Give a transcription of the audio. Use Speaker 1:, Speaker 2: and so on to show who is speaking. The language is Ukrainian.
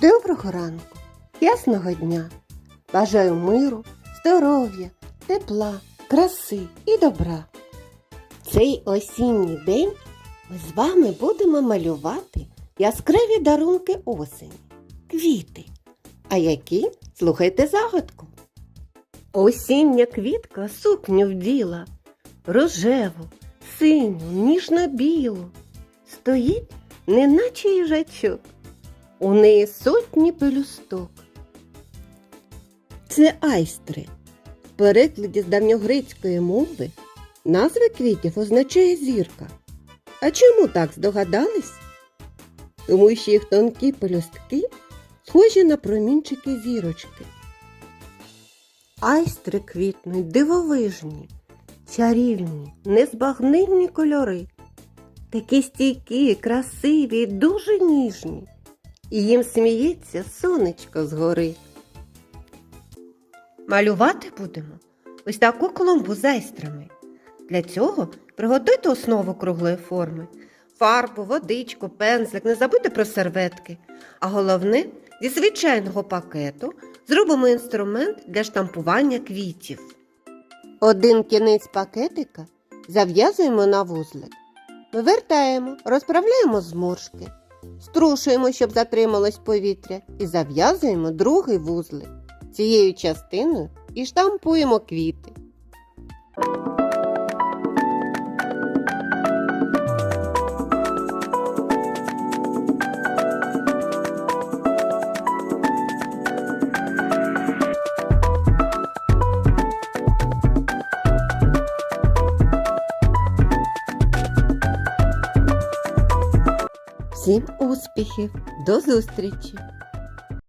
Speaker 1: Доброго ранку, ясного дня. Бажаю миру, здоров'я, тепла, краси і добра. Цей осінній день ми з вами будемо малювати яскраві дарунки осені, квіти. А які? Слухайте загадку. Осіння квітка сукню вділа, рожеву, синю, ніжно-білу. Стоїть, неначе їжачок. У неї сотні пелюсток. Це айстри. В перекладі з давньогрецької мови назва квітів означає зірка. А чому так здогадались? Тому що їх тонкі пелюстки схожі на промінчики зірочки. Айстри квітнуть дивовижні, чарівні, незбагненні кольори. Такі стійкі, красиві, дуже ніжні і їм сміється сонечко згори. Малювати будемо ось таку клумбу з айстрами. Для цього приготуйте основу круглої форми, фарбу, водичку, пензлик, не забудьте про серветки. А головне, зі звичайного пакету зробимо інструмент для штампування квітів. Один кінець пакетика зав'язуємо на вузлик. Вивертаємо, розправляємо зморшки. Струшуємо, щоб затрималось повітря, і зав'язуємо другий вузлик. Цією частиною і штампуємо квіти. Всім успіхів! До зустрічі!